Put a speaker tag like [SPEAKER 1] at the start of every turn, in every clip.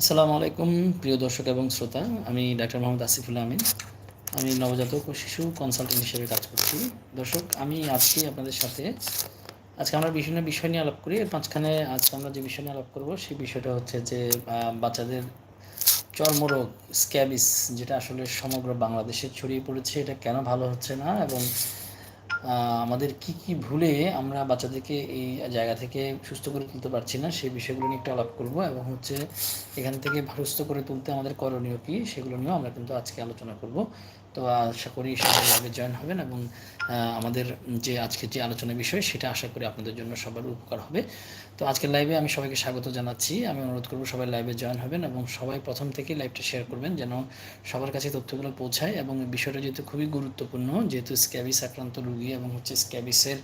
[SPEAKER 1] আসসালামু আলাইকুম, প্রিয় দর্শক এবং শ্রোতা। আমি ডাক্তার মোহাম্মদ আসিফুল্লাহ আমিন। আমি নবজাতক ও শিশু কনসালটেন্ট হিসেবে কাজ করছি। দর্শক, আমি আজকে আপনাদের সাথে, আজকে আমরা বিভিন্ন বিষয় নিয়ে আলাপ করি। এর মাঝখানে আজকে আমরা যে বিষয় নিয়ে আলাপ করব, সেই বিষয়টা হচ্ছে যে বাচ্চাদের চর্মরোগ স্ক্যাবিস যেটা আসলে সমগ্র বাংলাদেশে ছড়িয়ে পড়েছে, এটা কেন ভালো হচ্ছে না? এবং আমাদের কি কি ভুলে আমরা বাচ্চাদেরকে এই জায়গা থেকে সুস্থ করে তুলতে পারছি না, সেই বিষয়গুলো নিয়ে একটু আলাপ করব এবং হচ্ছে এখান থেকে সুস্থ করে তুলতে আমাদের করণীয় কি, সেগুলো নিয়েও আমরা কিন্তু আজকে আলোচনা করব। তো আশা করি সবাই লাইভে জয়েন হবেন এবং আমাদের যে আজকে যে আলোচনা বিষয় সেটা আশা করি আপনাদের জন্য সবার উপকার হবে। তো আজকের লাইভে আমি সবাইকে স্বাগত জানাচ্ছি। আমি অনুরোধ করব সবাই লাইভে জয়েন হবেন এবং সবাই প্রথম থেকেই লাইভটা শেয়ার করবেন যেন সবার কাছে তথ্যগুলো পৌঁছায় এবং বিষয়টা যেহেতু খুবই গুরুত্বপূর্ণ, যেহেতু স্ক্যাবিস আক্রান্ত রুগী এবং হচ্ছে স্ক্যাবিসের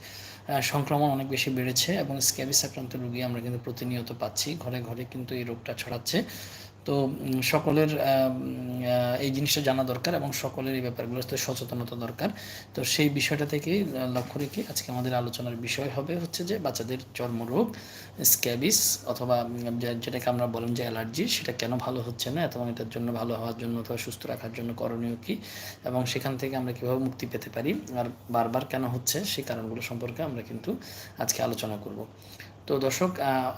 [SPEAKER 1] সংক্রমণ অনেক বেশি বেড়েছে এবং স্ক্যাবিস আক্রান্ত রুগী আমরা কিন্তু প্রতিনিয়ত পাচ্ছি। ঘরে ঘরে কিন্তু এই রোগটা ছড়াচ্ছে। তো সকলের এই জিনিসটা জানা দরকার এবং সকলের এই ব্যাপারগুলোতে সচেতনতা দরকার। তো সেই বিষয়টা থেকে লক্ষ্য রেখে আজকে আমাদের আলোচনার বিষয় হবে হচ্ছে যে বাচ্চাদের চর্মরোগ, স্ক্যাবিস অথবা যেটাকে আমরা বলেন যে অ্যালার্জি, সেটা কেন ভালো হচ্ছে না, এবং এটার জন্য ভালো হওয়ার জন্য অথবা সুস্থ রাখার জন্য করণীয় কী, এবং সেখান থেকে আমরা কীভাবে মুক্তি পেতে পারি, আর বারবার কেন হচ্ছে সেই কারণগুলো সম্পর্কে আমরা কিন্তু আজকে আলোচনা করব। তো দর্শক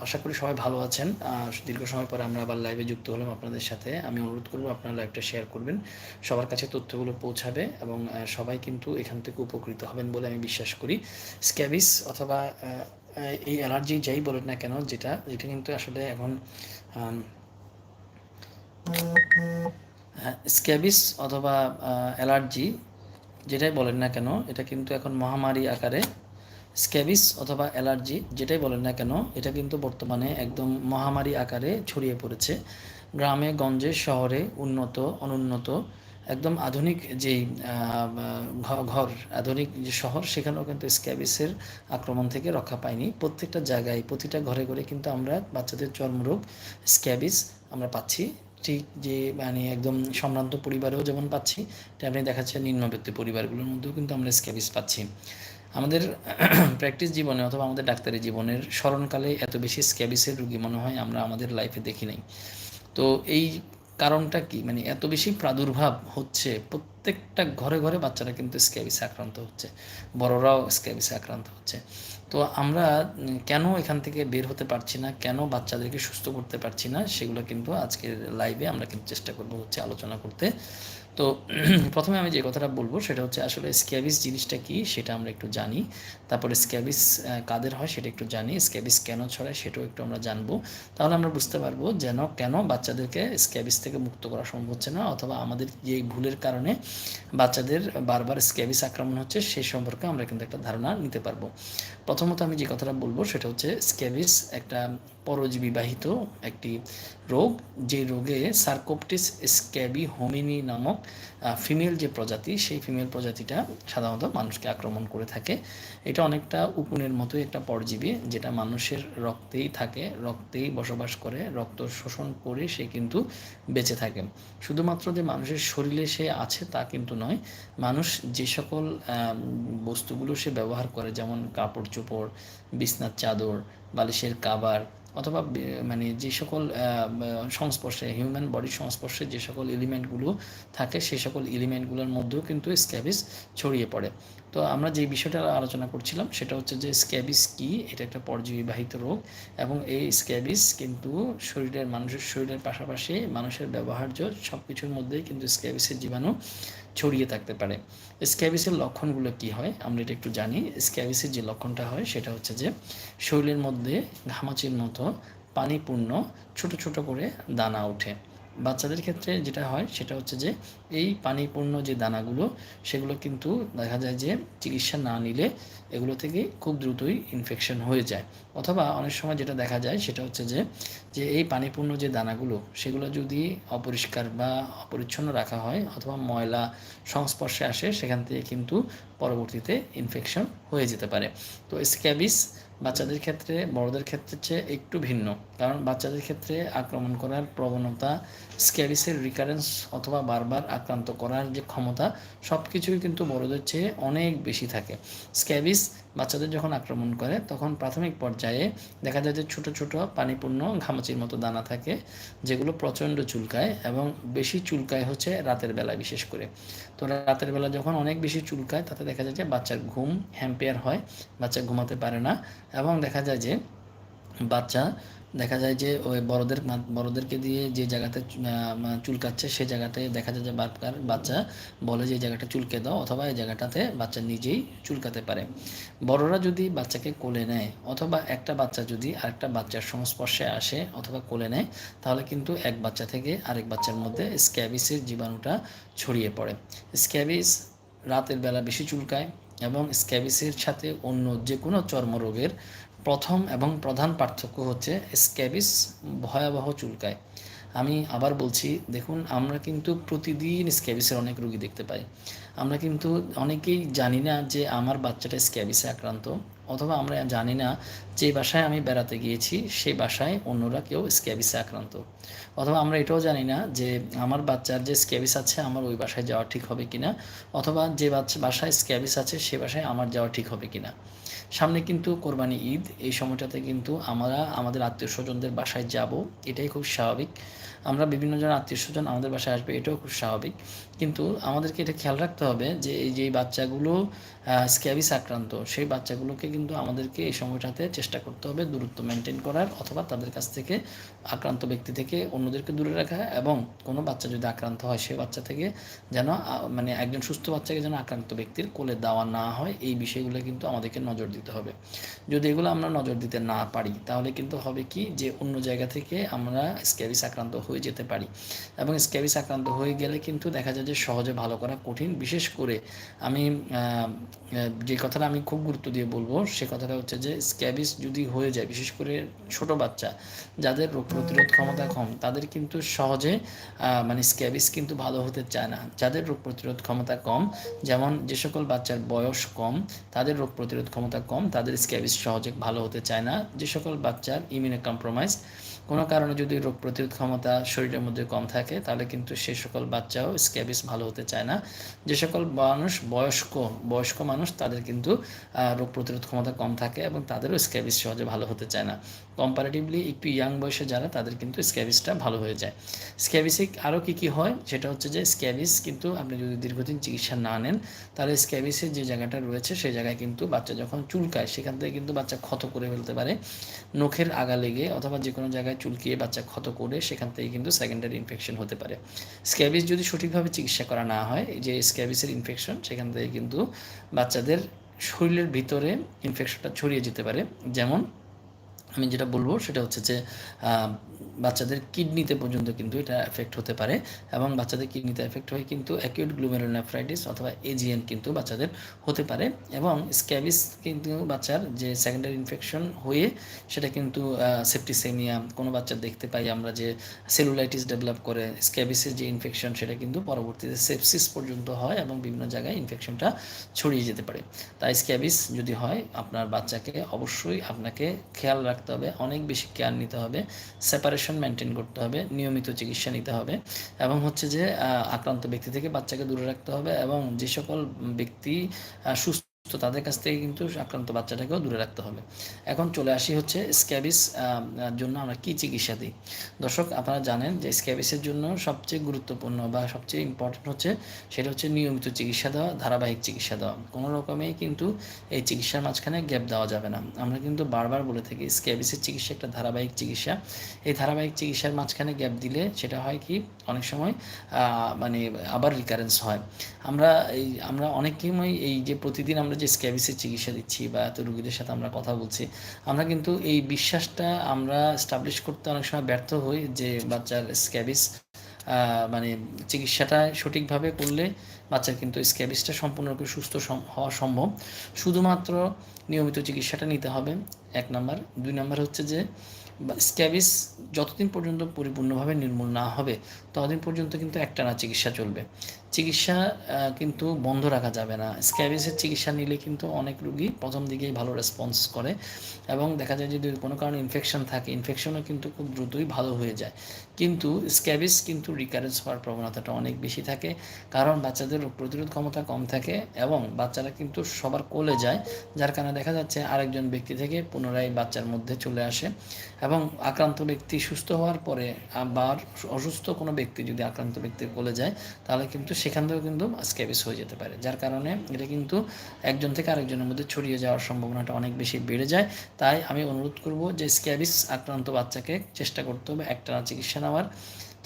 [SPEAKER 1] আশা করি সবাই ভালো আছেন। দীর্ঘ সময় পরে আমরা আবার লাইভে যুক্ত হলাম আপনাদের সাথে। আমি অনুরোধ করব আপনারা লাইভটা শেয়ার করবেন। সবার কাছে তথ্যগুলো পৌঁছাবে এবং সবাই কিন্তু এখান থেকে উপকৃত হবেন বলে আমি বিশ্বাস করি। স্ক্যাবিস অথবা এই অ্যালার্জি যাই বলেন না কেন, যেটা এটা কিন্তু আসলে এখন স্ক্যাবিস অথবা অ্যালার্জি যেটাই বলেন না কেন, এটা কিন্তু এখন মহামারী আকারে স্ক্যাবিস অথবা অ্যালার্জি, যেটাই বলেন না কেন, এটা কিন্তু বর্তমানে একদম মহামারী আকারে ছড়িয়ে পড়েছে। গ্রামে, গঞ্জে, শহরে উন্নত, অনুন্নত, একদম আধুনিক যেই ঘর, আধুনিক যে শহর, সেখানেও কিন্তু স্ক্যাবিসের আক্রমণ থেকে রক্ষা পায়নি। প্রত্যেকটা জায়গায়, প্রতিটা ঘরে ঘরে কিন্তু আমরা বাচ্চাদের চর্মরোগ স্ক্যাবিস আমরা পাচ্ছি। ঠিক যে মানে একদম সম্ভ্রান্ত পরিবারেও যেমন পাচ্ছি, তেমনি দেখা যাচ্ছে নিম্নবিত্ত পরিবারগুলোর মধ্যেও কিন্তু আমরা স্ক্যাবিস পাচ্ছি। আমাদের প্র্যাকটিস জীবনে অথবা আমাদের ডাক্তারি জীবনের স্মরণকালে এত বেশি স্ক্যাবিসের রুগী মনে হয় আমরা আমাদের লাইফে দেখি নাই। তো এই কারণটা কি? মানে এত বেশি প্রাদুর্ভাব হচ্ছে, প্রত্যেকটা ঘরে ঘরে বাচ্চারা কিন্তু স্ক্যাবিসে আক্রান্ত হচ্ছে, বড়রাও স্ক্যাবিসে আক্রান্ত হচ্ছে। তো আমরা কেন এখান থেকে বের হতে পারছি না, কেন বাচ্চাদেরকে সুস্থ করতে পারছি না, সেগুলো কিন্তু আজকের লাইভে আমরা কিন্তু চেষ্টা করব হচ্ছে আলোচনা করতে। তো প্রথমে আমি যে কথাটা বলব সেটা হচ্ছে আসলে স্ক্যাবিস জিনিসটা কি সেটা আমরা একটু জানি। তারপরে স্ক্যাবিস কাদের হয় সেটা একটু জানি, স্ক্যাবিস কেন ছড়ায় সেটাও একটু আমরা জানব। তাহলে আমরা বুঝতে পারব যেন, কেন বাচ্চাদেরকে স্ক্যাবিস থেকে মুক্ত করা সম্ভব হচ্ছে না অথবা আমাদের যে ভুলের কারণে বাচ্চাদের বারবার স্ক্যাবিস আক্রমণ হচ্ছে সেই সম্পর্কে আমরা কিন্তু একটা ধারণা নিতে পারব। প্রথমত আমি যে কথাটা বলব সেটা হচ্ছে স্ক্যাবিস একটা পরজীবী বাহিত একটি রোগ, যে রোগে সার্কোপটিস স্ক্যাবি হোমিনি নামক ফিমেল যে প্রজাতি, সেই ফিমেল প্রজাতিটা সাধারণত মানুষকে আক্রমণ করে থাকে। এটা অনেকটা উকুনের মতোই একটা পরজীবী, যেটা মানুষের রক্তেই থাকে, রক্তেই বসবাস করে, রক্ত শোষণ করে সে কিন্তু বেঁচে থাকে। শুধুমাত্র যে মানুষের শরীরে সে আছে তা কিন্তু নয়, মানুষ যে সকল বস্তুগুলো সে ব্যবহার করে, যেমন কাপড় চোপড়, বিছনার চাদর, বালিশের কাবার অথবা মানে যে সকল সংস্পর্শে হিউম্যান বডির সংস্পর্শে যে সকল এলিমেন্টগুলো থাকে সেই সকল এলিমেন্টগুলোর মধ্যেও কিন্তু স্ক্যাবিস ছড়িয়ে পড়ে। তো আমরা যে বিষয়টা আলোচনা করছিলাম, সেটা হচ্ছে যে স্ক্যাবিস কি? এটা একটা পর্যবিবাহিত রোগ এবং এই স্ক্যাবিস কিন্তু শরীরের, মানুষের শরীরের পাশাপাশি মানুষের ব্যবহার্য সব কিছুর মধ্যেই কিন্তু স্ক্যাবিসের জীবাণু ছড়িয়ে থাকতে পারে। স্ক্যাবিসের লক্ষণগুলো কি হয়? আমরা এটা একটু জানি। স্ক্যাবিসের যে লক্ষণটা হয়, সেটা হচ্ছে যে শরীরের মধ্যে ঘামাচির মতো পানিপূর্ণ ছোট ছোট করে দানা ওঠে। বাচ্চাদের ক্ষেত্রে যেটা হয়, সেটা হচ্ছে যে এই পানিপূর্ণ যে দানাগুলো, সেগুলো কিন্তু দেখা যায় যে চিকিৎসা না নিলে এগুলো থেকে খুব দ্রুতই ইনফেকশন হয়ে যায়। অথবা অনেক সময় যেটা দেখা যায় সেটা হচ্ছে যে যে এই পানিপূর্ণ যে দানাগুলো, সেগুলো যদি অপরিষ্কার বা অপরিচ্ছন্ন রাখা হয় অথবা ময়লা সংস্পর্শে আসে, সেখান থেকে কিন্তু পরবর্তীতে ইনফেকশন হয়ে যেতে পারে। তো স্ক্যাবিস বাচ্চাদের ক্ষেত্রে, বড়দের ক্ষেত্রে চেয়ে একটু ভিন্ন। কারণ বাচ্চাদের ক্ষেত্রে আক্রমণ করার প্রবণতা স্ক্যাবিসের রিকারেন্স অথবা বারবার আক্রান্ত করার যে ক্ষমতা সব কিছুই কিন্তু বড়দের চেয়ে অনেক বেশি থাকে। স্ক্যাবিস বাচ্চাদের যখন আক্রমণ করে, তখন প্রাথমিক পর্যায়ে দেখা যায় যে ছোটো ছোটো পানিপূর্ণ ঘামাচির মতো দানা থাকে, যেগুলো প্রচণ্ড চুলকায় এবং বেশি চুলকায় হচ্ছে রাতের বেলা বিশেষ করে। তো রাতের বেলা যখন অনেক বেশি চুলকায়, তাতে দেখা যায় যে বাচ্চার ঘুম হ্যাম্পেয়ার হয়, বাচ্চা ঘুমাতে পারে না এবং দেখা যায় যে বাচ্চা দেখা যায় যে ওই বড়দের বড়দেরকে দিয়ে যে জায়গাতে চুলকাচ্ছে, সে জায়গাতে দেখা যায় যে বাচ্চার বাচ্চা বলে যে জায়গাটা চুলকে দাও অথবা এই জায়গাটাতে বাচ্চা নিজেই চুলকাতে পারে। বড়রা যদি বাচ্চাকে কোলে নেয় অথবা একটা বাচ্চা যদি আরেকটা বাচ্চার সংস্পর্শে আসে অথবা কোলে নেয়, তাহলে কিন্তু এক বাচ্চা থেকে আরেক বাচ্চার মধ্যে স্ক্যাবিসের জীবাণুটা ছড়িয়ে পড়ে। স্ক্যাবিস রাতের বেলা বেশি চুলকায় এবং স্ক্যাবিসের সাথে অন্য যে কোনো চর্মরোগের প্রথম এবং প্রধান পার্থক্য হচ্ছে স্ক্যাবিস ভয়াবহ চুলকায়। আমি আবার বলছি, দেখুন, আমরা কিন্তু প্রতিদিন স্ক্যাবিসের অনেক রুগী দেখতে পাই। আমরা কিন্তু অনেকেই জানি না যে আমার বাচ্চাটা স্ক্যাবিসে আক্রান্ত, অথবা আমরা জানি না যে বাসায় আমি বেড়াতে গিয়েছি, সেই বাসায় অন্যরা কেউ স্ক্যাবিসে আক্রান্ত। অথবা আমরা এটাও জানি না যে আমার বাচ্চার যে স্ক্যাবিস আছে, আমার ওই বাসায় যাওয়া ঠিক হবে কিনা, অথবা যে বাচ্চা, বাসায় স্ক্যাবিস আছে, সে বাসায় আমার যাওয়া ঠিক হবে কিনা। সামনে কিন্তু কোরবানি ঈদ। এই সময়টাতে কিন্তু আমরা আমাদের আত্মীয় স্বজনদের বাসায় যাব। এটাই খুব স্বাভাবিক। আমরা বিভিন্ন জন আত্মীয় স্বজন আমাদের বাসায় আসবে, এটাও খুব স্বাভাবিক। কিন্তু আমাদেরকে এটা খেয়াল রাখতে হবে যে এই যে বাচ্চাগুলো স্ক্যাবিস আক্রান্ত, সেই বাচ্চাগুলোকে কিন্তু আমাদেরকে এই সময়টাতে চেষ্টা করতে হবে দূরত্ব মেনটেন করার অথবা তাদের কাছ থেকে আক্রান্ত ব্যক্তি থেকে অন্যদেরকে দূরে রাখা এবং কোনো বাচ্চা যদি আক্রান্ত হয় সেই বাচ্চা থেকে যেন মানে একজন সুস্থ বাচ্চাকে যেন আক্রান্ত ব্যক্তির কোলে দেওয়া না হয়, এই বিষয়গুলো কিন্তু আমাদেরকে নজর দিতে হবে। যদি এগুলো আমরা নজর দিতে না পারি, তাহলে কিন্তু হবে কি যে অন্য জায়গা থেকে আমরা স্ক্যাবিস আক্রান্ত হয়ে যেতে পারি। এবং স্ক্যাবিস আক্রান্ত হয়ে গেলে কিন্তু দেখা যায় যে সহজে ভালো করা কঠিন। বিশেষ করে আমি যে কথাটা আমি খুব গুরুত্ব দিয়ে বলব, সে কথাটা হচ্ছে যে স্ক্যাবিস যদি হয়ে যায়, বিশেষ করে ছোট বাচ্চা, যাদের রোগ প্রতিরোধ ক্ষমতা কম, তাদের কিন্তু সহজে মানে স্ক্যাবিস কিন্তু ভালো হতে চায় না। যাদের রোগ প্রতিরোধ ক্ষমতা কম, যেমন যে সকল বাচ্চার বয়স কম, তাদের রোগ প্রতিরোধ ক্ষমতা কম, তাদের স্ক্যাবিস সহজে ভালো হতে চায় না। যে সকল বাচ্চার ইমিউনো কম্প্রোমাইজ কোনো কারণে যদি রোগ প্রতিরোধ ক্ষমতা শরীরের মধ্যে কম থাকে, তাহলে কিন্তু সে সকল বাচ্চাও স্ক্যাবিস ভালো হতে চায় না। যে সকল মানুষ বয়স্ক বয়স্ক মানুষ, তাদের কিন্তু রোগ প্রতিরোধ ক্ষমতা কম থাকে এবং তাদেরও স্ক্যাবিস সহজে ভালো হতে চায় না। কম্পারেটিভলি একটু ইয়াং বয়সে যারা, তাদের কিন্তু স্ক্যাবিসটা ভালো হয়ে যায়। স্ক্যাবিসে আরও কী কী হয়? সেটা হচ্ছে যে স্ক্যাবিস কিন্তু আপনি যদি দীর্ঘদিন চিকিৎসা না নেন, তাহলে স্ক্যাবিসের যে জায়গাটা রয়েছে, সেই জায়গায় কিন্তু বাচ্চা যখন চুলকায়, সেখান থেকে কিন্তু বাচ্চা ক্ষত করে ফেলতে পারে। নখের আগা লেগে অথবা যে কোনো জায়গায় চুলকিয়ে বাচ্চা ক্ষত করে, সেখান থেকে কিন্তু সেকেন্ডারি ইনফেকশন হতে পারে। স্ক্যাবিস যদি সঠিকভাবে চিকিৎসা করা না হয় যে স্ক্যাবিসের ইনফেকশন সেখান থেকে কিন্তু বাচ্চাদের শরীরের ভিতরে ইনফেকশনটা ছড়িয়ে যেতে পারে। যেমন আমি যেটা বলব সেটা হচ্ছে যে বাচ্চাদের কিডনিতে পর্যন্ত কিন্তু এটা এফেক্ট হতে পারে এবং বাচ্চাদের কিডনিতে এফেক্ট হয়ে কিন্তু অ্যাকিউট গ্লুমেরোনেফ্রাইটিস অথবা এজিএন কিন্তু বাচ্চাদের হতে পারে এবং স্ক্যাবিস কিন্তু বাচ্চার যে সেকেন্ডারি ইনফেকশন হয়ে সেটা কিন্তু সেপ্টিসেমিয়া কোনো বাচ্চা দেখতে পাই আমরা যে সেলুলাইটিস ডেভেলপ করে স্ক্যাবিসের যে ইনফেকশন সেটা কিন্তু পরবর্তীতে সেপসিস পর্যন্ত হয় এবং বিভিন্ন জায়গায় ইনফেকশনটা ছড়িয়ে যেতে পারে। তাই স্ক্যাবিস যদি হয় আপনার বাচ্চাকে অবশ্যই আপনাকে খেয়াল রাখতে হবে, অনেক বেশি কেয়ার নিতে হবে সেপারেশন মেনটেন করতে হবে, নিয়মিত চিকিৎসা নিতে হবে এবং হচ্ছে যে আক্রান্ত ব্যক্তি থেকে বাচ্চাকে দূরে রাখতে হবে এবং যে সকল ব্যক্তি সুস্থ তো তাদের কাছ থেকে কিন্তু আক্রান্ত বাচ্চাটাকেও দূরে রাখতে হবে। এখন চলে আসি হচ্ছে স্ক্যাবিস জন্য আমরা কি চিকিৎসা দিই? দর্শক, আপনারা জানেন যে স্ক্যাবিসের জন্য সবচেয়ে গুরুত্বপূর্ণ বা সবচেয়ে ইম্পর্টেন্ট হচ্ছে সেটা হচ্ছে নিয়মিত চিকিৎসা দেওয়া, ধারাবাহিক চিকিৎসা দেওয়া। কোনো রকমেই কিন্তু এই চিকিৎসার মাঝখানে গ্যাপ দেওয়া যাবে না। আমরা কিন্তু বারবার বলে থাকি, স্ক্যাবিসের চিকিৎসা একটা ধারাবাহিক চিকিৎসা। এই ধারাবাহিক চিকিৎসার মাঝখানে গ্যাপ দিলে সেটা হয় কি? অনেক সময় মানে আবার রিকারেন্স হয়। আমরা এই, আমরা অনেক সময় এই যে প্রতিদিন আমরা যে স্ক্যাবিসের চিকিৎসা দিচ্ছি বা এত রুগীদের সাথে আমরা কথা বলছি, আমরা কিন্তু এই বিশ্বাসটা আমরা স্টাবলিশ করতে অনেক সময় ব্যর্থ হই যে বাচ্চার স্ক্যাবিস মানে চিকিৎসাটা সঠিকভাবে করলে বাচ্চার কিন্তু স্ক্যাবিসটা সম্পূর্ণরূপে সুস্থ হওয়া সম্ভব। শুধুমাত্র নিয়মিত চিকিৎসাটা নিতে হবে, এক নাম্বার। দুই নাম্বার হচ্ছে যে স্ক্যাবিস যতদিন পর্যন্ত পরিপূর্ণভাবে নির্মূল না হবে, ততদিন পর্যন্ত কিন্তু একটানা চিকিৎসা চলবে। চিকিৎসা কিন্তু বন্ধ রাখা যাবে না। স্ক্যাবিসের চিকিৎসা নিলে কিন্তু অনেক রুগী প্রথম দিকেই ভালো রেসপন্স করে এবং দেখা যায় যদি কোনো কারণে ইনফেকশন থাকে ইনফেকশনও কিন্তু খুব দ্রুতই ভালো হয়ে যায়। কিন্তু স্ক্যাবিস কিন্তু রিকারেন্স হওয়ার প্রবণতাটা অনেক বেশি থাকে, কারণ বাচ্চাদের রোগ প্রতিরোধ ক্ষমতা কম থাকে এবং বাচ্চারা কিন্তু সবার কোলে যায়, যার কারণে দেখা যাচ্ছে আরেকজন ব্যক্তি থেকে পুনরায় বাচ্চার মধ্যে চলে আসে। এবং আক্রান্ত ব্যক্তি সুস্থ হওয়ার পরে আবার অসুস্থ কোনো ব্যক্তি যদি আক্রান্ত ব্যক্তির কোলে যায়, তাহলে কিন্তু সেখান থেকেও কিন্তু স্ক্যাবিস হয়ে যেতে পারে। যার কারণে এটা কিন্তু একজন থেকে আরেকজনের মধ্যে ছড়িয়ে যাওয়ার সম্ভাবনাটা অনেক বেশি বেড়ে যায়। তাই আমি অনুরোধ করব যে স্ক্যাবিস আক্রান্ত বাচ্চাকে চেষ্টা করতে হবে একটা চিকিৎসা নেওয়ার।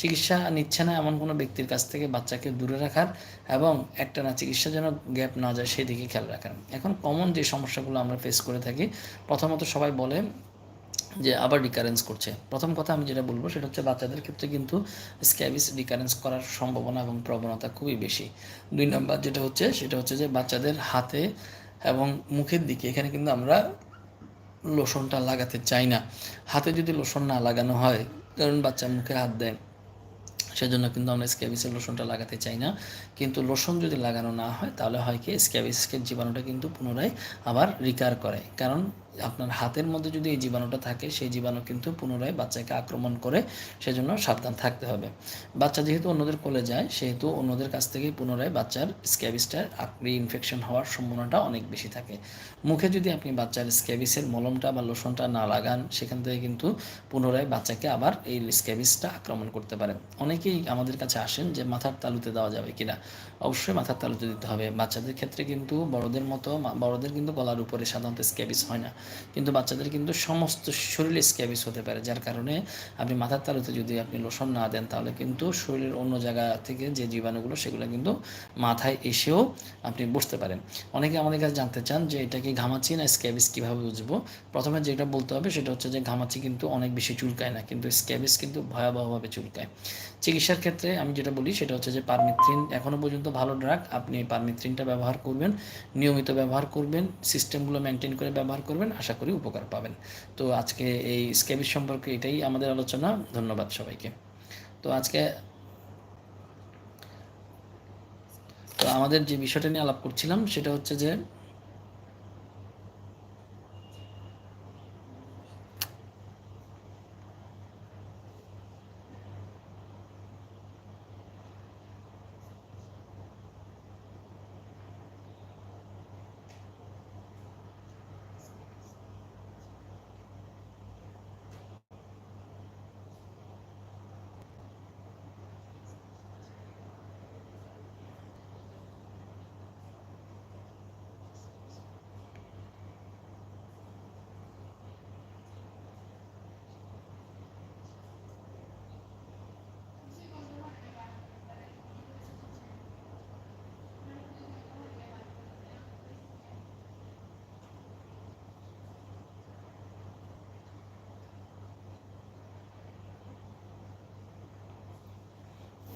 [SPEAKER 1] চিকিৎসা নিচ্ছে না এমন কোনো ব্যক্তির কাছ থেকে বাচ্চাকে দূরে রাখার এবং একটা না চিকিৎসা যেন গ্যাপ না যায় সেদিকে খেয়াল রাখার। এখন কমন যে সমস্যাগুলো আমরা ফেস করে থাকি, প্রথমত সবাই বলে যে আবার রিকারেন্স করছে। প্রথম কথা আমি যেটা বলব সেটা হচ্ছে বাচ্চাদের ক্ষেত্রে কিন্তু স্ক্যাবিস রিকারেন্স করার সম্ভাবনা এবং প্রবণতা খুবই বেশি। দুই নম্বর যেটা হচ্ছে, সেটা হচ্ছে যে বাচ্চাদের হাতে এবং মুখের দিকে, এখানে কিন্তু আমরা লোশনটা লাগাতে চাই না। হাতে যদি লোশন না লাগানো হয় কারণ বাচ্চা মুখে হাত দেয়, সেজন্য কিন্তু আমরা স্ক্যাবিসের লোশনটা লাগাতে চাই না। কিন্তু লোশন যদি লাগানো না হয়, তাহলে হয় কি স্ক্যাবিসকে জীবাণুটা কিন্তু পুনরায় আবার রিকার করে। কারণ আপনার হাতের মধ্যে যদি এই জীবাণুটা থাকে, সেই জীবাণু কিন্তু পুনরায় বাচ্চাকে আক্রমণ করে সেজন্য সাবধান থাকতে হবে। বাচ্চা যেহেতু অন্যদের কোলে যায়, সেহেতু অন্যদের কাছ থেকে পুনরায় বাচ্চার স্ক্যাবিসটার আক্রি ইনফেকশন হওয়ার সম্ভাবনাটা অনেক বেশি থাকে। মুখে যদি আপনি বাচ্চার স্ক্যাবিসের মলমটা বা লোশনটা না লাগান, সেখান থেকে কিন্তু পুনরায় বাচ্চাকে আবার এই স্ক্যাবিসটা আক্রমণ করতে পারে অনেকেই আমাদের কাছে আসেন যে মাথার তালুতে দেওয়া যাবে কিনা। অবশ্যই মাথার তালুতে দিতে হবে। বাচ্চাদের ক্ষেত্রে কিন্তু বড়দের মতো বড়দের কিন্তু গলার উপরে সাধারণত স্ক্যাবিস হয় না। কিন্তু বাচ্চাদের কিন্তু সমস্ত শরীরে স্ক্যাবিস হতে পারে, যার কারণে আপনি মাথার তালুতে যদি আপনি লোশন না দেন, তাহলে কিন্তু শরীরের অন্য জায়গা থেকে যে জীবাণুগুলো, সেগুলো কিন্তু মাথায় এসেও আপনি বসতে পারেন। অনেকে আমাদের কাছে জানতে চান যে এটা কি ঘামাচি না স্ক্যাবিস কীভাবে বুঝব? প্রথমে যেটা বলতে হবে সেটা হচ্ছে যে ঘামাচি কিন্তু অনেক বেশি চুলকায় না, কিন্তু স্ক্যাবিস কিন্তু ভয়াবহভাবে চুলকায়। চিকিৎসার ক্ষেত্রে আমি যেটা বলি সেটা হচ্ছে যে পারমিথ্রিন এখনও পর্যন্ত ভালো ড্রাগ আপনি পারমিথ্রিনটা ব্যবহার করবেন, নিয়মিত ব্যবহার করবেন সিস্টেমগুলো মেনটেন করে ব্যবহার করবেন আশা করি উপকার পাবেন। তো আজকে এই স্ক্যাবিস সম্পর্কে এটাই আমাদের আলোচনা। ধন্যবাদ সবাইকে। তো আজকে তো আমাদের যে বিষয়টা নিয়ে আলাপ করছিলাম, সেটা হচ্ছে যে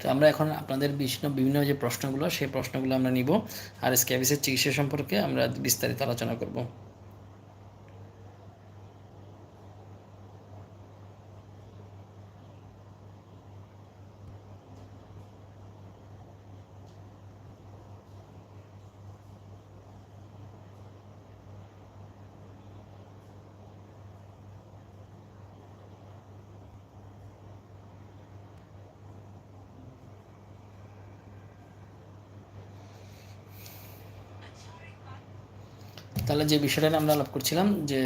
[SPEAKER 1] তো আমরা এখন আপনাদের বিভিন্ন বিভিন্ন যে প্রশ্নগুলো, সেই প্রশ্নগুলো আমরা নিব। আর স্ক্যাবিসের চিকিৎসা সম্পর্কে আমরা বিস্তারিত আলোচনা করব। তাহলে যে বিষয়টা আমরা আলাপ করছিলাম যে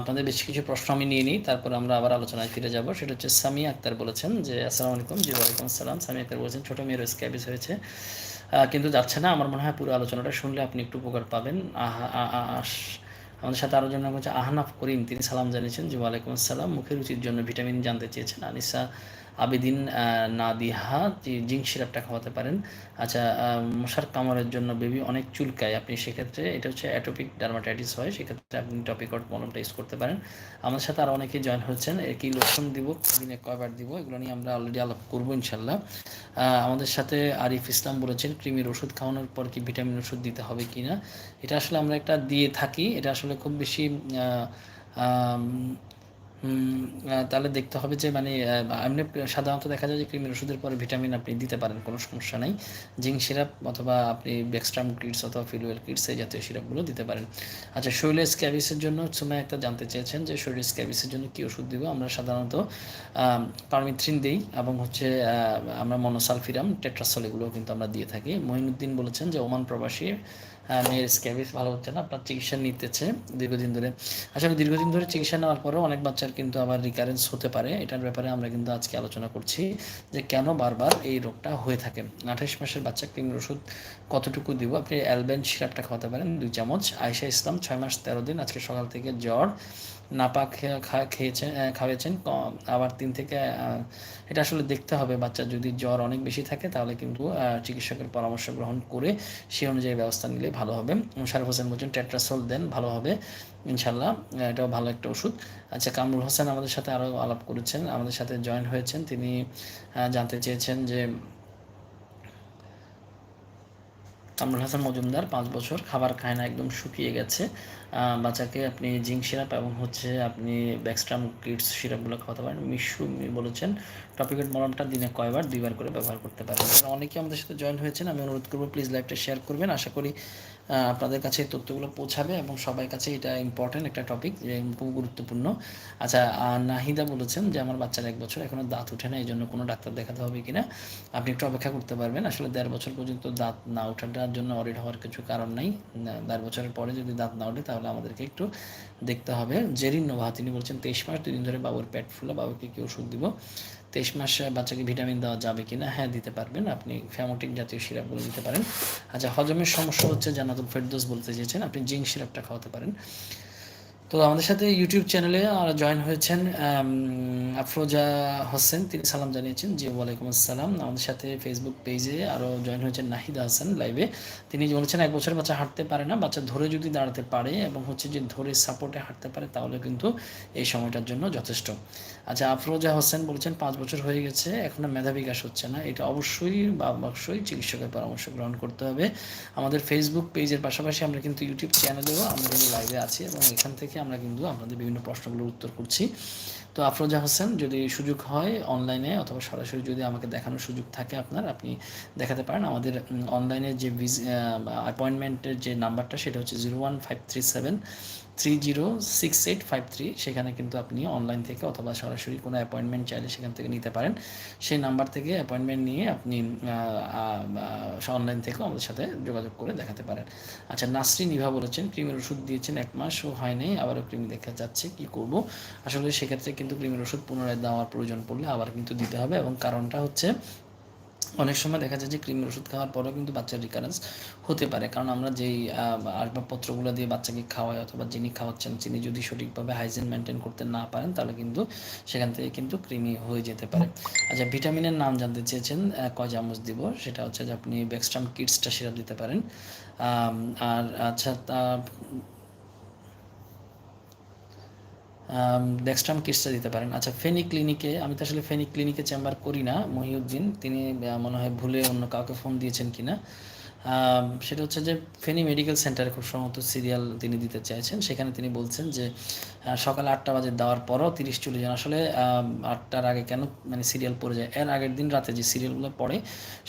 [SPEAKER 1] আপনাদের বেশ কিছু প্রশ্ন আমি নিয়ে নিই, তারপর আমরা আবার আলোচনায় ফিরে যাব। সেটা হচ্ছে সামি আক্তার বলেছেন যে, আসসালামু আলাইকুম। জি, ওয়ালাইকুম আসসালাম। সামি আক্তার বলেছেন, ছোটো মেয়ের স্ক্যাবিস হয়েছে। কিন্তু যাচ্ছে না। আমার মনে হয় পুরো আলোচনাটা শুনলে আপনি একটু উপকার পাবেন। আহা আমাদের সাথে আরও জন্য হচ্ছে আহনাফ করিম। তিনি সালাম জানিয়েছেন জি ওয়ালাইকুম আসসালাম। মুখের রুচির জন্য ভিটামিন জানতে চেয়েছেন। আনিসা আবেদিন না নাদিহা জিঙ্ক সিরাপটা খাওয়াতে পারেন। আচ্ছা মশার কামড়ের জন্য বেবি অনেক চুলকায়, আপনি সেক্ষেত্রে এটা হচ্ছে অ্যাটোপিক ডার্মাটাইটিস হয়, সেক্ষেত্রে আপনি টপিকট মলমটা ইউজ করতে পারেন। আমাদের সাথে আরও অনেকে জয়েন হচ্ছেন এর কি লোশন দিব দিনে কয়বার দিব, এগুলো নিয়ে আমরা অলরেডি আলাপ করব ইনশাল্লাহ আমাদের সাথে আরিফ ইসলাম বলেছেন ক্রিমির ওষুধ খাওয়ানোর পর কি ভিটামিন ওষুধ দিতে হবে কি না এটা আসলে আমরা একটা দিয়ে থাকি, এটা আসলে খুব বেশি তাহলে দেখতে হবে যে মানে এমনি সাধারণত দেখা যায় যে কৃমির ওষুধের পরে ভিটামিন আপনি দিতে পারেন কোনো সমস্যা নাই। জিঙ্ক সিরাপ অথবা আপনি ব্যাকস্ট্রাম কিটস অথবা ফিলুয়েল কিটস এই জাতীয় সিরাপগুলো দিতে পারেন। আচ্ছা শরীরের স্ক্যাবিসের জন্য সুমা একটা জানতে চেয়েছেন যে শরীরের স্ক্যাবিসের জন্য কী ওষুধ দিব? আমরা সাধারণত পারমিথ্রিন দিই এবং হচ্ছে আমরা মনোসালফিরাম টেট্রাসল এগুলো কিন্তু আমরা দিয়ে থাকি। মহিনুদ্দিন বলেছেন যে ওমান প্রবাসী আহ, মেয়ের স্ক্যাবিস ভালো হচ্ছে না, আপনার চিকিৎসা নিতেছে দীর্ঘদিন ধরে। আসলে দীর্ঘদিন ধরে চিকিৎসা নেওয়ার পরেও অনেক বাচ্চার কিন্তু আবার রিকারেন্স হতে পারে। এটার ব্যাপারে আমরা কিন্তু আজকে আলোচনা করছি যে কেন বারবার এই রোগটা হয়ে থাকে। আঠাশ মাসের বাচ্চা কৃমির ওষুধ কতটুকু দিব? আপনি অ্যালবেন সিরাপটা খাওয়াতে পারেন, দুই চামচ। আয়সা ইসলাম, ছয় মাস, তেরো দিন। আজকে সকাল থেকে জ্বর। নাপা খেয়েছেন খাওয়াচ্ছেন আবার তিন থেকে এটা আসলে দেখতে হবে। বাচ্চার যদি জ্বর অনেক বেশি থাকে, তাহলে কিন্তু চিকিৎসকের পরামর্শ গ্রহণ করে সেই অনুযায়ী ব্যবস্থা নিলে ভালো হবে। মুশারফ হোসেন বলছেন, টেট্রাসোল দেন, ভালো হবে ইনশাল্লাহ এটাও ভালো একটা ওষুধ। আচ্ছা কামরুল হোসেন আমাদের সাথে আরও আলাপ করেছেন, আমাদের সাথে জয়েন হয়েছেন। তিনি জানতে চেয়েছেন যে কামরুল হাসান মজুমদার পাঁচ বছর খাবার খায় না, একদম শুকিয়ে গেছে। বাচ্চাকে আপনি জিঙ্ক সিরাপ এবং হচ্ছে আপনি ব্যাকস্ট্রাম কিডস সিরাপগুলো খাওয়াতে পারেন। মিশু বলেছেন টপিকেট মলমটা দিনে কয়বার, দুইবার করে ব্যবহার করতে পারেন। অনেকে আমাদের সাথে জয়েন হয়েছেন, আমি অনুরোধ করব প্লিজ লাইভটা শেয়ার করবেন। আশা করি আপনাদের কাছে তথ্যগুলো পৌঁছাবে এবং সবাই কাছে এটা ইম্পর্টেন্ট একটা টপিক যে খুব গুরুত্বপূর্ণ। আচ্ছা নাহিদা বলেছেন যে, আমার বাচ্চার এক বছর এখনও দাঁত ওঠে না এই জন্য কোনো ডাক্তার দেখাতে হবে কিনা? আপনি একটু অপেক্ষা করতে পারবেন। আসলে দেড় বছর পর্যন্ত দাঁত না ওঠাটার জন্য অরিড হওয়ার কিছু কারণ নাই। দেড় বছরের পরে যদি দাঁত না ওঠে, তাহলে আমাদেরকে একটু দেখতে হবে। জেরিন নোভা, তিনি বলছেন, তেইশ মাস দুদিন ধরে বাবুর পেট ফুলে, বাবুকে কি ওষুধ দিব? তেইশ মাসে বাচ্চাকে ভিটামিন দেওয়া যাবে কি না হ্যাঁ দিতে পারবেন। আপনি ফ্যামোটিক জাতীয় সিরাপগুলো দিতে পারেন। আচ্ছা হজমের সমস্যা হচ্ছে জানাতুল ফেরদোস বলতে চেয়েছেন, আপনি জিঙ্ক সিরাপটা খাওয়াতে পারেন। তো আমাদের সাথে ইউটিউব চ্যানেলে জয়েন হয়েছেন আফরোজা হোসেন। তিনি সালাম জানিয়েছেন জি ওয়ালাইকুম আসসালাম। আমাদের সাথে ফেসবুক পেজে আরও জয়েন হয়েছেন নাহিদা হাসান লাইভে তিনি বলেছেন, এক বছর বাচ্চা হাঁটতে পারে না, বাচ্চা ধরে যদি দাঁড়াতে পারে এবং হচ্ছে যে ধরে সাপোর্টে হাঁটতে পারে, তাহলে কিন্তু এই সময়টার জন্য যথেষ্ট। আচ্ছা আফরোজা হোসেন বলছেন, পাঁচ বছর হয়ে গেছে, এখনও মেধা বিকাশ হচ্ছে না। এটা অবশ্যই বা অবশ্যই চিকিৎসকের পরামর্শ গ্রহণ করতে হবে। আমাদের ফেসবুক পেজের পাশাপাশি আমরা কিন্তু ইউটিউব চ্যানেলেও আমরা কিন্তু লাইভে আছি এবং এখান থেকে আমরা কিন্তু আপনাদের বিভিন্ন প্রশ্নগুলোর উত্তর করছি। তো আফরোজা হোসেন, যদি সুযোগ হয় অনলাইনে অথবা সরাসরি যদি আমাকে দেখানোর সুযোগ থাকে আপনার, আপনি দেখাতে পারেন। আমাদের অনলাইনে যে ভিজ অ্যাপয়েন্টমেন্টের যে নাম্বারটা সেটা হচ্ছে zero one five three seven three zero six eight five three সেখানে কিন্তু আপনি অনলাইন থেকে অথবা সরাসরি কোনো অ্যাপয়েন্টমেন্ট চাইলে সেখান থেকে নিতে পারেন। সেই নাম্বার থেকে অ্যাপয়েন্টমেন্ট নিয়ে আপনি অনলাইন থেকেও আমাদের সাথে যোগাযোগ করে দেখাতে পারেন। আচ্ছা নাসরিন ইভা বলেছেন, ক্রিমের ওষুধ দিয়েছেন এক মাসও হয়নি, আবারও ক্রিম দেখা যাচ্ছে, কি করব? আসলে সেক্ষেত্রে কিন্তু ক্রিমের ওষুধ পুনরায় দেওয়ার প্রয়োজন পড়লে আবার কিন্তু দিতে হবে এবং কারণটা হচ্ছে অনেক সময় দেখা যায় যে ক্রিমের ওষুধ খাওয়ার পরেও কিন্তু বাচ্চার রিকারেন্স হতে পারে। কারণ আমরা যেই আসবাবপত্রগুলো দিয়ে বাচ্চাকে খাওয়াই অথবা যিনি খাওয়াচ্ছেন, তিনি যদি সঠিকভাবে হাইজিন মেনটেন করতে না পারেন, তাহলে কিন্তু সেখান থেকে কিন্তু কৃমি হয়ে যেতে পারে। আচ্ছা ভিটামিনের নাম জানতে চেয়েছেন কয় চামচ দিব? সেটা হচ্ছে যে আপনি ব্যাকস্ট্রাম কিডসটা সিরাপ দিতে পারেন। আর আচ্ছা ডেক্সট্রাম কিটসটা দিতে পারেন। আচ্ছা ফেনি ক্লিনিকে আমি তো আসলে ফেনি ক্লিনিকে চেম্বার করি না, মহিউদ্দিন। তিনি মনে হয় ভুলে অন্য কাউকে ফোন দিয়েছেন কিনা। সেটা হচ্ছে যে ফেনি মেডিকেল সেন্টারে খুব সম্ভবত সিরিয়াল তিনি দিতে চাইছেন। সেখানে তিনি বলছেন যে সকাল আটটা বাজে দেওয়ার পরও তিরিশ চল্লিশ জন, আসলে আটটার আগে কেন মানে সিরিয়াল পড়ে যায়? এর আগের দিন রাতে যে সিরিয়ালগুলো পড়ে,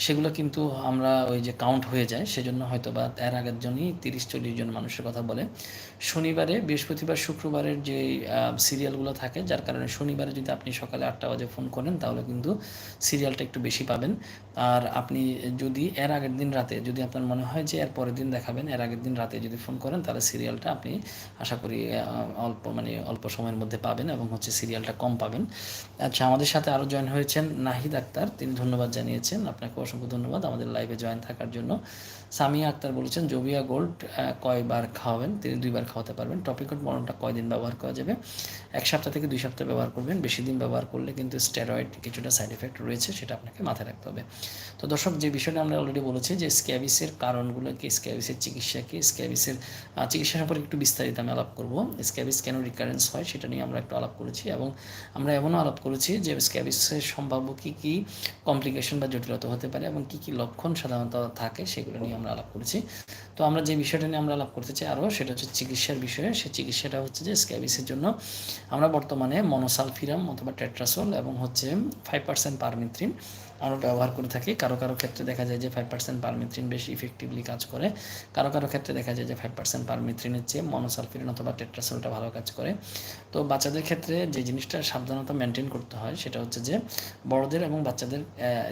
[SPEAKER 1] সেগুলো কিন্তু আমরা ওই যে কাউন্ট হয়ে যায়। সেজন্য হয়তো বা এর আগের জন্যই তিরিশ চল্লিশ জন মানুষের কথা বলে। শনিবারে, বৃহস্পতিবার, শুক্রবারের যে সিরিয়ালগুলো থাকে, যার কারণে শনিবারে যদি আপনি সকালে আটটা বাজে ফোন করেন, তাহলে কিন্তু সিরিয়ালটা একটু বেশি পাবেন। আর আপনি যদি এর আগের দিন রাতে যদি আপনার মনে হয় যে এর পরের দিন দেখাবেন, এর আগের দিন রাতে যদি ফোন করেন, তাহলে সিরিয়ালটা আপনি আশা করি অল্প মানে অল্প সময়ের মধ্যে পাবেন এবং হচ্ছে সিরিয়ালটা কম পাবেন। আচ্ছা আমাদের সাথে আরও জয়েন হয়েছেন নাহিদ আক্তার। তিনি ধন্যবাদ জানিয়েছেন। আপনাকে অসংখ্য ধন্যবাদ আমাদের লাইভে জয়েন থাকার জন্য। সামিয়া আক্তার বলেছেন, জবিয়া গোল্ড কয়বার খাওয়াবেন? তিনি দুইবার খাওয়াতে পারবেন। টপিকট মলমটা কয়দিন ব্যবহার করা যাবে? এক সপ্তাহ থেকে দুই সপ্তাহ ব্যবহার করবেন। বেশি দিন ব্যবহার করলে কিন্তু স্টেরয়েড কিছুটা সাইড এফেক্ট রয়েছে, সেটা আপনাকে মাথায় রাখতে হবে। তো দর্শক, যে বিষয়টা আমরা অলরেডি বলেছি, যে স্ক্যাবিস স্ক্যাবিসের কারণগুলো কি স্ক্যাবিসের চিকিৎসা কি স্ক্যাবিসের চিকিৎসা সম্পর্কে একটু বিস্তারিত আমি আলাপ করব। স্ক্যাবিস কেন রিকারেন্স হয় সেটা নিয়ে আমরা একটু আলাপ করেছি এবং আমরা এমনও আলাপ করেছি যে স্ক্যাবিসের সম্ভাব্য কী কী কমপ্লিকেশন বা জটিলতা হতে পারে এবং কী কী লক্ষণ সাধারণত থাকে সেগুলো নিয়ে আমরা আলাপ করেছি। তো আমরা যে বিষয়টা নিয়ে আমরা আলাপ করতে চাই আরও, সেটা হচ্ছে চিকিৎসার বিষয়ে। সে চিকিৎসাটা হচ্ছে যে স্ক্যাবিসের জন্য আমরা বর্তমানে মনোসালফিরাম অথবা টেট্রাসোল এবং হচ্ছে ফাইভ পার্সেন্ট পারমিথ্রিন আমরা ব্যবহার করে থাকি। কারও কারও ক্ষেত্রে দেখা যায় যে ফাইভ পার্সেন্ট পারমিথ্রিন বেশি ইফেক্টিভলি কাজ করে। কারও কারও ক্ষেত্রে দেখা যায় যে ফাইভ পার্সেন্ট পারমিথ্রিনের চেয়ে মনোসালফিরিন অথবা টেট্রাসোলটা ভালো কাজ করে। তো বাচ্চাদের ক্ষেত্রে যে জিনিসটা সাবধানতা মেনটেন করতে হয় সেটা হচ্ছে যে বড়দের এবং বাচ্চাদের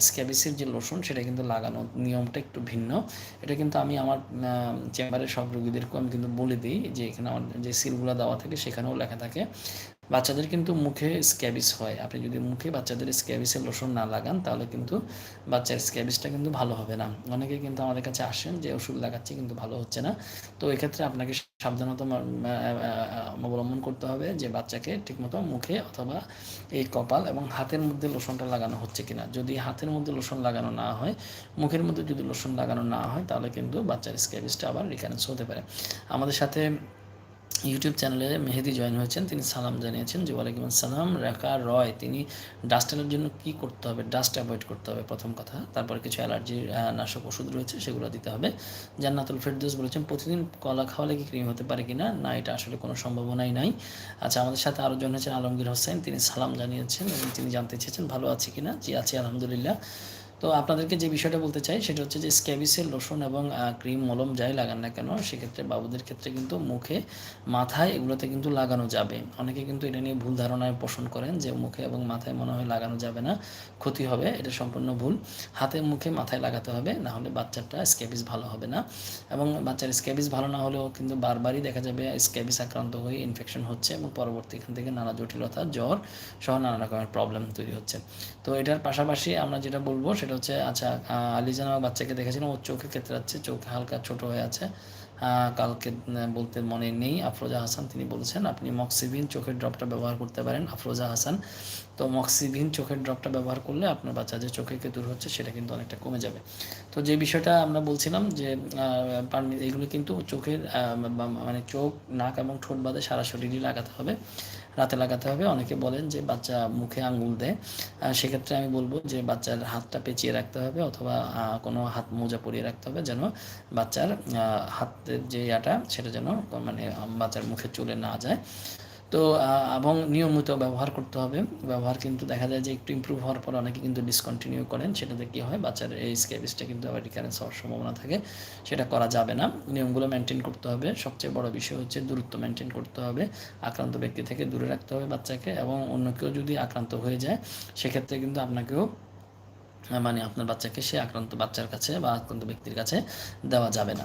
[SPEAKER 1] স্ক্যাবিসের যে লোশন সেটা কিন্তু লাগানো নিয়মটা একটু ভিন্ন। এটা কিন্তু আমি আমার চেম্বারের সব রোগীদেরকেও আমি কিন্তু বলে দিই যে এখানে আমার যে সিলগুলো দেওয়া থাকে সেখানেও লেখা থাকে। বাচ্চাদের কিন্তু মুখে স্ক্যাবিস হয়। আপনি যদি মুখে বাচ্চাদের স্ক্যাবিসের লোশন না লাগান, তাহলে কিন্তু বাচ্চার স্ক্যাবিসটা কিন্তু ভালো হবে না। অনেকে কিন্তু আমাদের কাছে আসেন যে, ওষুধ লাগাচ্ছে, কিন্তু ভালো হচ্ছে না। তো এক্ষেত্রে আপনাকে সাবধানতা অবলম্বন করতে হবে যে, বাচ্চাকে ঠিকমতো মুখে অথবা এই কপাল এবং হাতের মধ্যে লোশনটা লাগানো হচ্ছে কিনা। যদি হাতের মধ্যে লোশন লাগানো না হয়, মুখের মধ্যে যদি লোশন লাগানো না হয়, তাহলে কিন্তু বাচ্চার স্ক্যাবিসটা আবার রিকারেন্স হতে পারে। আমাদের সাথে ইউটিউব চ্যানেলে মেহেদি জয়েন হয়েছেন, তিনি সালাম জানিয়েছেন যে, ওয়ালাইকুম আসসালাম রেখা রয়, তিনি ডাস্টের জন্য কি করতে হবে? ডাস্ট অ্যাভয়েড করতে হবে, প্রথম কথা। তারপরে কিছু অ্যালার্জি নাশক ওষুধ রয়েছে, সেগুলো দিতে হবে। জান্নাতুল ফেরদোস বলেছেন, প্রতিদিন কলা খাওয়ালে কি ক্রিম হতে পারে কি না, এটা আসলে কোনো সম্ভাবনাই নাই। আচ্ছা আমাদের সাথে আরও জন হয়েছেন আলমগীর হোসেন, তিনি সালাম জানিয়েছেন এবং তিনি জানতে চেয়েছেন, ভালো আছে কি না জি, আছি, আলহামদুলিল্লাহ। তো আপনাদেরকে যে বিষয়টা বলতে চাই, সেটা হচ্ছে যে স্ক্যাবিসের লোশন এবং ক্রিম মলম যাই লাগান না কেন, সেক্ষেত্রে বাবুদের ক্ষেত্রে কিন্তু মুখে, মাথায় এগুলোতে কিন্তু লাগানো যাবে। অনেকে কিন্তু এটা নিয়ে ভুল ধারণায় পোষণ করেন যে মুখে এবং মাথায় মনে হয় লাগানো যাবে না, ক্ষতি হবে, এটা সম্পূর্ণ ভুল। হাতে মুখে মাথায় লাগাতে হবে, না হলে বাচ্চাটা স্ক্যাবিস ভালো হবে না। এবং বাচ্চার স্ক্যাবিস ভালো না হলেও কিন্তু বারবারই দেখা যাবে স্ক্যাবিস আক্রান্ত হয়ে ইনফেকশন হচ্ছে এবং পরবর্তী এখান থেকে নানা জটিলতা, জ্বর সহ নানা রকমের প্রবলেম তৈরি হচ্ছে। তো এটার পাশাপাশি আমরা যেটা বলব, সেটা সেটা হচ্ছে আচ্ছা আলিজান আমার বাচ্চাকে দেখেছিলাম ওর চোখে ক্ষেত্রে যাচ্ছে, চোখ হালকা ছোট হয়ে আছে। কালকে বলতে মনে নেই, আফরোজা হাসান, তিনি বলেছেন, আপনি মক্সিভিন চোখের ড্রপটা ব্যবহার করতে পারেন। আফরোজা হাসান, তো মক্সিভিন চোখের ড্রপটা ব্যবহার করলে আপনার বাচ্চা যে চোখে কে দূর হচ্ছে, সেটা কিন্তু অনেকটা কমে যাবে। তো যে বিষয়টা আমরা বলছিলাম যে এগুলো কিন্তু চোখের মানে চোখ, নাক এবং ঠোঁট বাদে সারা শরীরই লাগাতে হবে। রাতে লাগাতে হবে। অনেকে বলেন যে বাচ্চা মুখে আঙুল দেয়। সেক্ষেত্রে আমি বলব যে বাচ্চার হাতটা পেঁচিয়ে রাখতে হবে অথবা কোনো হাত মোজা পরিয়ে রাখতে হবে যেন বাচ্চার হাতের যে ইয়াটা সেটা যেন মানে বাচ্চার মুখে চলে না যায়। তো এবং নিয়মিত ব্যবহার করতে হবে। ব্যবহার কিন্তু দেখা যায় যে একটু ইম্প্রুভ হওয়ার পর অনেকে কিন্তু ডিসকন্টিনিউ করেন। সেটাতে কী হয়? বাচ্চার এই স্ক্যাবিসটা কিন্তু আবার রিকারেন্স হওয়ার সম্ভাবনা থাকে। সেটা করা যাবে না। নিয়মগুলো মেনটেন করতে হবে। সবচেয়ে বড় বিষয় হচ্ছে দূরত্ব মেনটেন করতে হবে। আক্রান্ত ব্যক্তি থেকে দূরে রাখতে হবে বাচ্চাকে এবং অন্য কেউ যদি আক্রান্ত হয়ে যায়, সেক্ষেত্রে কিন্তু আপনাকেও মানে আপনার বাচ্চাকে সে আক্রান্ত বাচ্চার কাছে বা আক্রান্ত ব্যক্তির কাছে দেওয়া যাবে না।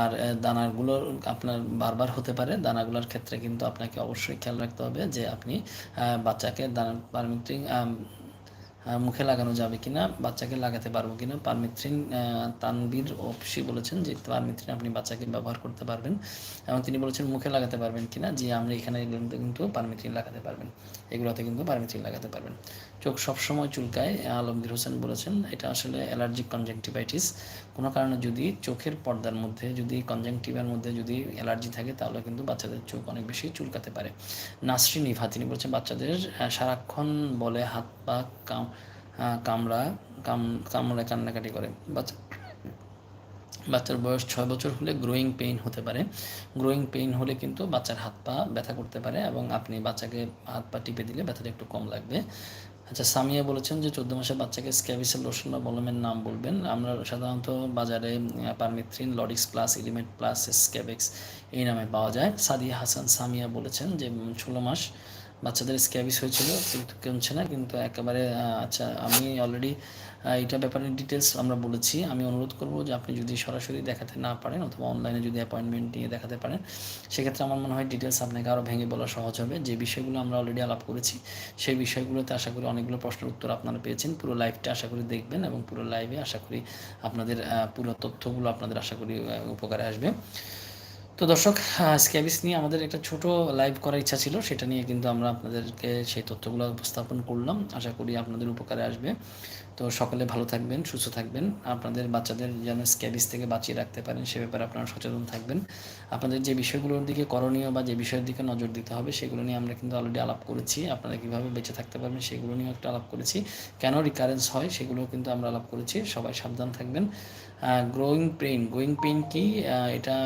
[SPEAKER 1] আর দানাগুলো আপনার বারবার হতে পারে। দানাগুলোর ক্ষেত্রে কিন্তু আপনাকে অবশ্যই খেয়াল রাখতে হবে যে আপনি বাচ্চাকে দানা পারমিটিং মুখে লাগানো যাবে কিনা, বাচ্চাকে লাগাতে পারব কিনা। পারমিথ্রিন তানবীর অবশ্যই বলেছেন যে পারমিথ্রিন আপনি বাচ্চাকে ব্যবহার করতে পারবেন এবং তিনি বলেছেন মুখে লাগাতে পারবেন কিনা। যে আমরা এখানে কিন্তু পারমিথ্রিন লাগাতে পারবেন। এগুলোতে কিন্তু পারমিথ্রিন লাগাতে পারবেন। চোখ সবসময় চুলকায় আলমগীর হোসেন বলেছেন, এটা আসলে অ্যালার্জিক কনজেংটিভাইটিস কোনো কারণে যদি চোখের পর্দার মধ্যে, যদি কনজেংটিভার মধ্যে যদি অ্যালার্জি থাকে, তাহলে কিন্তু বাচ্চাদের চোখ অনেক বেশি চুলকাতে পারে। নাসরিন ইভা, তিনি বলছেন, বাচ্চাদের সারাক্ষণ বলে হাত পা কাম কামড়া, কাম, কামড়ায় কান্নাকাটি করে। বাচ্চা, বাচ্চার বয়স ছয় বছর হলে গ্রোয়িং পেইন হতে পারে। গ্রোয়িং পেইন হলে কিন্তু বাচ্চার হাত পা ব্যথা করতে পারে এবং আপনি বাচ্চাকে হাত পা টিপে দিলে ব্যথাটা একটু কম লাগবে। আচ্ছা সামিয়া বলেছেন যে চোদ্দ মাসের বাচ্চাকে স্ক্যাবিসের লোশন বা বলমের নাম বলবেন। আমরা সাধারণত বাজারে পারমিথ্রিন লডিক্স প্লাস, ইলিমেট প্লাস, স্ক্যাবেক্স এই নামে পাওয়া যায়। সাদিয়া হাসান সামিয়া বলেছেন যে ষোলো মাস বাচ্চাদের স্ক্যাবিস হয়েছিল, কিন্তু কমছে না, কিন্তু একেবারে আচ্ছা আমি অলরেডি এটা ব্যাপারে ডিটেলস আমরা বলেছি। আমি অনুরোধ করব যে আপনি যদি সরাসরি দেখাতে না পারেন অথবা অনলাইনে যদি অ্যাপয়েন্টমেন্ট নিয়ে দেখাতে পারেন, সেক্ষেত্রে আমার মনে হয় ডিটেলস আপনাকে আরও ভেঙে বলা সহজ হবে। যে বিষয়গুলো আমরা অলরেডি আলাপ করেছি, সেই বিষয়গুলোতে আশা করি অনেকগুলো প্রশ্নের উত্তর আপনারা পেয়েছেন। পুরো লাইভটা আশা করি দেখবেন এবং পুরো লাইভে আশা করি আপনাদের পুরো তথ্যগুলো আপনাদের আশা করি উপকারে আসবে। তো দর্শক স্ক্যাবিস নিয়ে আমাদের একটা ছোট লাইভ করার ইচ্ছা ছিল, সেটা নিয়ে কিন্তু আমরা আপনাদেরকে সেই তথ্যগুলো উপস্থাপন করলাম। আশা করি আপনাদের উপকারে আসবে। তো সকলে ভালো থাকবেন, সুস্থ থাকবেন। আপনাদের বাচ্চাদের যেন স্ক্যাবিস থেকে বাঁচিয়ে রাখতে পারেন, সে ব্যাপারে আপনারা সচেতন থাকবেন। আপনাদের যে বিষয়গুলোর দিকে করণীয় বা যে বিষয়ের দিকে নজর দিতে হবে, সেগুলো নিয়ে আমরা কিন্তু অলরেডি আলাপ করেছি। আপনারা কীভাবে বেঁচে থাকতে পারবেন, সেগুলো নিয়েও একটা আলাপ করেছি। কেন রিকারেন্স হয় সেগুলো কিন্তু আমরা আলাপ করেছি। সবাই সাবধান থাকবেন। গ্রোয়িং পেইন গ্রোয়িং পেইন কি? এটা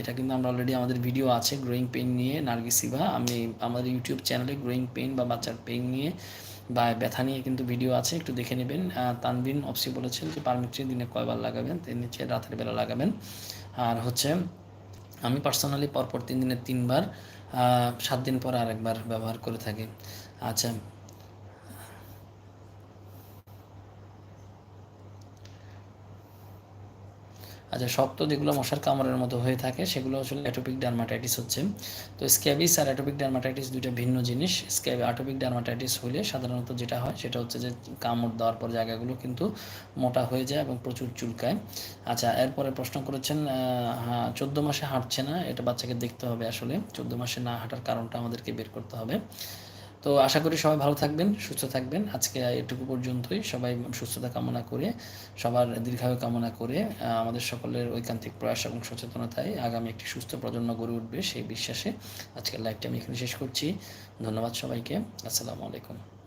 [SPEAKER 1] এটা কিন্তু আমরা অলরেডি আমাদের ভিডিও আছে গ্রোয়িং পেইন নিয়ে নার্গিসিভা আমি আমাদের ইউটিউব চ্যানেলে গ্রোয়িং পেইন বা বাচ্চার পেইন নিয়ে বা ব্যথা নিয়ে কিন্তু ভিডিও আছে, একটু দেখে নেবেন। তানবিন অপসি বলেছেন যে পারমিট্রি দিনে কয়বার লাগাবেন? তিনি নিচে রাতের বেলা লাগাবেন। আর হচ্ছে, আমি পার্সোনালি পরপর তিন দিনে তিনবার সাত দিন পর আরেকবার ব্যবহার করে থাকি। আচ্ছা আচ্ছা শক্ত যেগুলো মশার কামড়ের মতো হয়ে থাকে, সেগুলো আসলে অ্যাটোপিক ডার্মাটাইটিস হচ্ছে। তো স্ক্যাবিস আর অ্যাটোপিক ডার্মাটাইটিস দুইটা ভিন্ন জিনিস। স্ক্যাবি অ্যাটোপিক ডার্মাটাইটিস হলে সাধারণত যেটা হয়, সেটা হচ্ছে যে কামড় দেওয়ার পর জায়গাগুলো কিন্তু মোটা হয়ে যায় এবং প্রচুর চুলকায়। আচ্ছা এরপরে প্রশ্ন করেছেন হ্যাঁ চোদ্দ মাসে হাঁটছে না, এটা বাচ্চাকে দেখতে হবে আসলে। চোদ্দ মাসে না হাঁটার কারণটা আমাদেরকে বের করতে হবে। তো আশা করি সবাই ভালো থাকবেন, সুস্থ থাকবেন। আজকে এটুকু পর্যন্তই। সবাই সুস্থতা কামনা করে, সবার দীর্ঘায়ু কামনা করে আমাদের সকলের ঐকান্তিক প্রয়াস এবং সচেতনতায় আগামী একটি সুস্থ প্রজন্ম গড়ে উঠবে সেই বিশ্বাসে। আজকের লাইভটা আমি এখানে শেষ করছি। ধন্যবাদ সবাইকে। আসসালামু আলাইকুম।